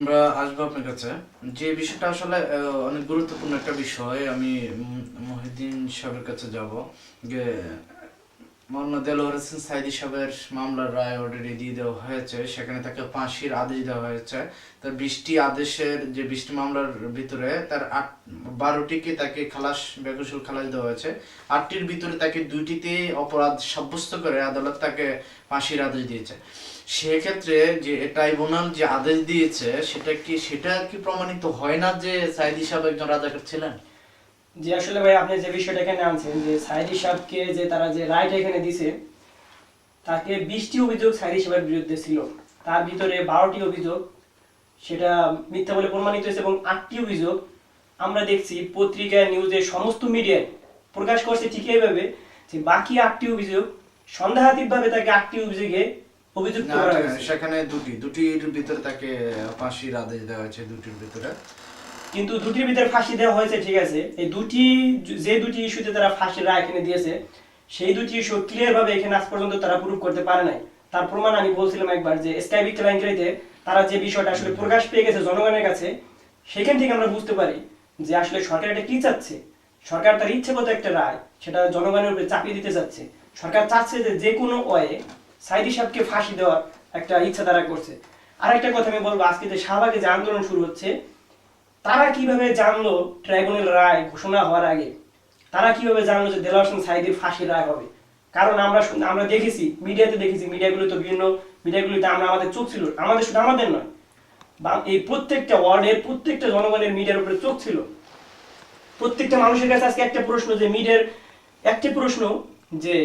আমরা আসব আপনার কাছে। যে বিষয়টা আসলে অনেক গুরুত্বপূর্ণ একটা বিষয়, আমি মহিদিন সাহেবের কাছে যাব। যে দেলোয়ার হোসেন সাইদি সাহেবের মামলার রায় অলরেডি দিয়ে দেওয়া হয়েছে। সেখানে তাকে ফাঁসির আদেশ দেওয়া হয়েছে। তার বিশটি আদেশের যে বিশটি মামলার ভিতরে তার আট, বারোটিকে তাকে খালাস, বেকসুর খালাস দেওয়া হয়েছে। আটটির ভিতরে তাকে দুইটিতে অপরাধ সাব্যস্ত করে আদালত তাকে ফাঁসির আদেশ দিয়েছে। সেক্ষেত্রে যে ট্রাইব্যুনাল যে আদেশ দিয়েছে, সেটা কি সেটা কি প্রমাণিত হয় না যে সাইদি সাহেব একজন রাজাকার ছিলেন? যে আসলে ভাই আপনি যে বিষয়টা এখানে আনছেন যে সাইদি সাহেবকে যে তারা যে রায়টা এখানে দিছে তাকে বিশটি অভিযোগ সাইদি সাহেবের বিরুদ্ধে ছিল। তার ভিতরে বারোটি অভিযোগ সেটা মিথ্যা বলে প্রমাণিত হয়েছে এবং আটটি অভিযোগ আমরা দেখছি পত্রিকায় নিউজে সমস্ত মিডিয়ায় প্রকাশ করছে ঠিক এইভাবে যে বাকি আটটি অভিযোগ সন্দেহাতীতভাবে তাকে আটটি অভিযোগে অভিযুক্ত করা হয়েছে। সেখানে দুটি দুটির ভিতরে তাকে ফাঁসির আদেশ দেওয়া হয়েছে দুটির ভিতরে। কিন্তু দুটির ভিতরে ফাঁসি দেওয়া হয়েছে, ঠিক আছে? এই দুটি, যে দুটি ইস্যুতে তারা ফাঁসির রায় এখানে দিয়েছে, সেই দুটি ইস্যু ক্লিয়ার ভাবে এখানে আজ পর্যন্ত তারা প্রুভ করতে পারে নাই। তার প্রমাণ আমি বলছিলাম একবার যে স্কাইবি কেলেঙ্কারিতে তারা যে বিষয়টা আসলে প্রকাশ পেয়ে গেছে জনগণের কাছে, সেখান থেকে আমরা বুঝতে পারি যে আসলে সরকার এটা কি চাচ্ছে। সরকার তার ইচ্ছেগত একটা রায়, সেটা জনগণের উপরে চাপিয়ে দিতে চাচ্ছে। সরকার চাচ্ছে যে যে কোনো ওয়ে সাইদি সাহেবকে ফাঁসি দেওয়ার একটা ইচ্ছা তারা করছে। আরেকটা কথা আমি বলব, আজকে যে শাহবাগে যে আন্দোলন শুরু হচ্ছে তারা কীভাবে জানলো ট্রাইব্যুনাল রায় ঘোষণা হওয়ার আগে? তারা কীভাবে জানলো যে দেলাওয়ার হোসেন সাইদির ফাঁসির রায় হবে? কারণ আমরা আমরা দেখেছি, মিডিয়াতে দেখেছি, মিডিয়াগুলো তো বিভিন্ন, মিডিয়াগুলিতে আমরা আমাদের চোখ ছিল, আমাদের শুধু আমাদের নয়। এই প্রত্যেকটা ওয়ার্ডের প্রত্যেকটা জনগণের মিডিয়ার উপরে চোখ ছিল। প্রত্যেকটা মানুষের কাছে আজকে একটা প্রশ্ন যে, মিডিয়ার একটি প্রশ্ন যে,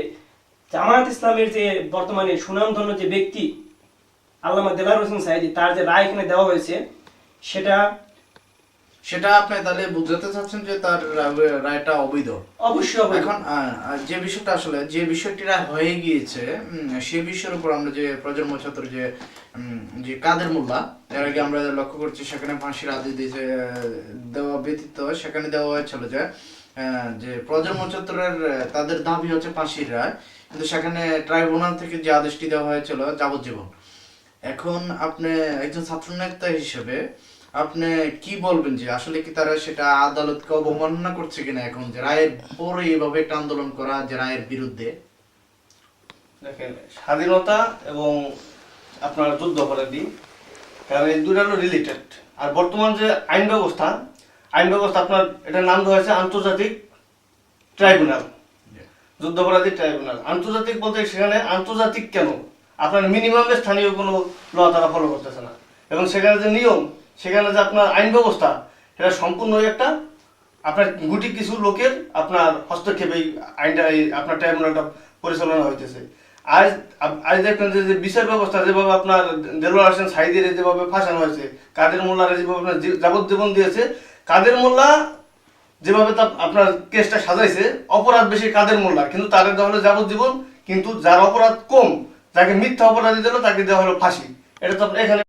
জামায়াত ইসলামের যে বর্তমানে সুনামধন্য যে ব্যক্তি, আল্লামা দেলার হোসেন সাইদি, তার যে রায় এখানে দেওয়া হয়েছে, সেটা সেটা আপনি তাহলে বুঝাতে চাচ্ছেন যে তার রায়টা অবৈধ? অবশ্যই এখন যে বিষয়টা আসলে যে বিষয়টি রায় হয়ে গিয়েছে সেই বিষয়ের উপর আমরা যে প্রজন্ম ছাত্র যে যে কাদের মোল্লা এর আগে আমরা লক্ষ্য করছি সেখানে ফাঁসির আদেশ দিয়েছে দেওয়া ব্যতীত সেখানে দেওয়া হয়েছিল যে যে প্রজন্ম ছাত্রের তাদের দাবি হচ্ছে ফাঁসির রায় কিন্তু সেখানে ট্রাইব্যুনাল থেকে যে আদেশটি দেওয়া হয়েছিল যাবজ্জীবন। এখন আপনি একজন ছাত্রনেতা হিসেবে আপনি কি বলবেন যে আসলে কি তারা সেটা আদালতকে অবমাননা করছে কিনা এখন? যে রায়ের পরে এভাবে একটা আন্দোলন করা যে রায়ের বিরুদ্ধে। দেখেন স্বাধীনতা এবং আপনার যুদ্ধ অপরাধী কারণ এই দুটো হলো রিলেটেড আর বর্তমান যে আইন ব্যবস্থা আইন ব্যবস্থা আপনার এটার নাম দেওয়া হয়েছে আন্তর্জাতিক ট্রাইব্যুনাল। যুদ্ধ অপরাধী ট্রাইব্যুনাল। আন্তর্জাতিক বলতে সেখানে আন্তর্জাতিক কেন? আপনার মিনিমামে স্থানীয় কোনো ল তারা ফলো করতেছে না। এবং সেখানে যে নিয়ম সেখানে যে আপনার আইন ব্যবস্থা এটা সম্পূর্ণই একটা আপনার গুটি কিছু লোকের আপনার হস্তক্ষেপে আইনটা আপনার ট্রাইব্যুনালটা পরিচালনা হইতেছে। আজ আজ দেখবেন যে বিচার ব্যবস্থা যেভাবে আপনার দেলোয়ার হোসেন সাইদের যেভাবে ফাঁসানো হয়েছে, কাদের মোল্লার যেভাবে আপনার যাবজ্জীবন দিয়েছে, কাদের মোল্লা যেভাবে তা আপনার কেসটা সাজাইছে, অপরাধ বেশি কাদের মোল্লা, কিন্তু তাদের দেওয়া হলো যাবজ্জীবন, কিন্তু যার অপরাধ কম, যাকে মিথ্যা অপরাধী দিল, তাকে দেওয়া হলো ফাঁসি। এটা তো এখানে